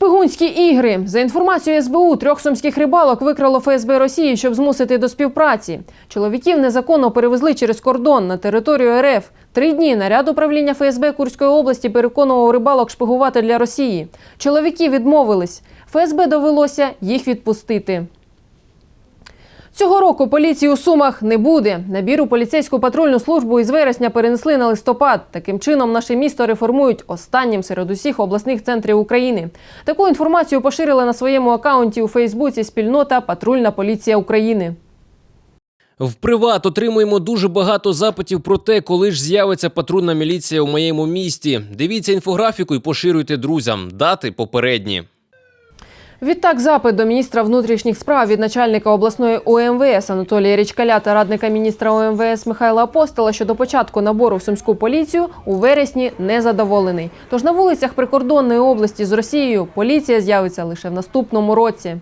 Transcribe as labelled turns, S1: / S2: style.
S1: Шпигунські ігри за інформацією СБУ, трьох сумських рибалок викрало ФСБ Росії, щоб змусити до співпраці. Чоловіків незаконно перевезли через кордон на територію РФ. Три дні наряд управління ФСБ Курської області переконував рибалок шпигувати для Росії. Чоловіки відмовились. ФСБ довелося їх відпустити. Цього року поліції у Сумах не буде. Набір у поліцейську патрульну службу із вересня перенесли на листопад. Таким чином, наше місто реформують останнім серед усіх обласних центрів України. Таку інформацію поширила на своєму акаунті у Фейсбуці спільнота Патрульна поліція України.
S2: В приват отримуємо дуже багато запитів про те, коли ж з'явиться патрульна міліція у моєму місті. Дивіться інфографіку і поширюйте друзям. Дати попередні.
S1: Відтак, запит до міністра внутрішніх справ від начальника обласної ОМВС Анатолія Річкаля та радника міністра ОМВС Михайла Апостола щодо початку набору в сумську поліцію у вересні не задоволений. Тож на вулицях прикордонної області з Росією поліція з'явиться лише в наступному році.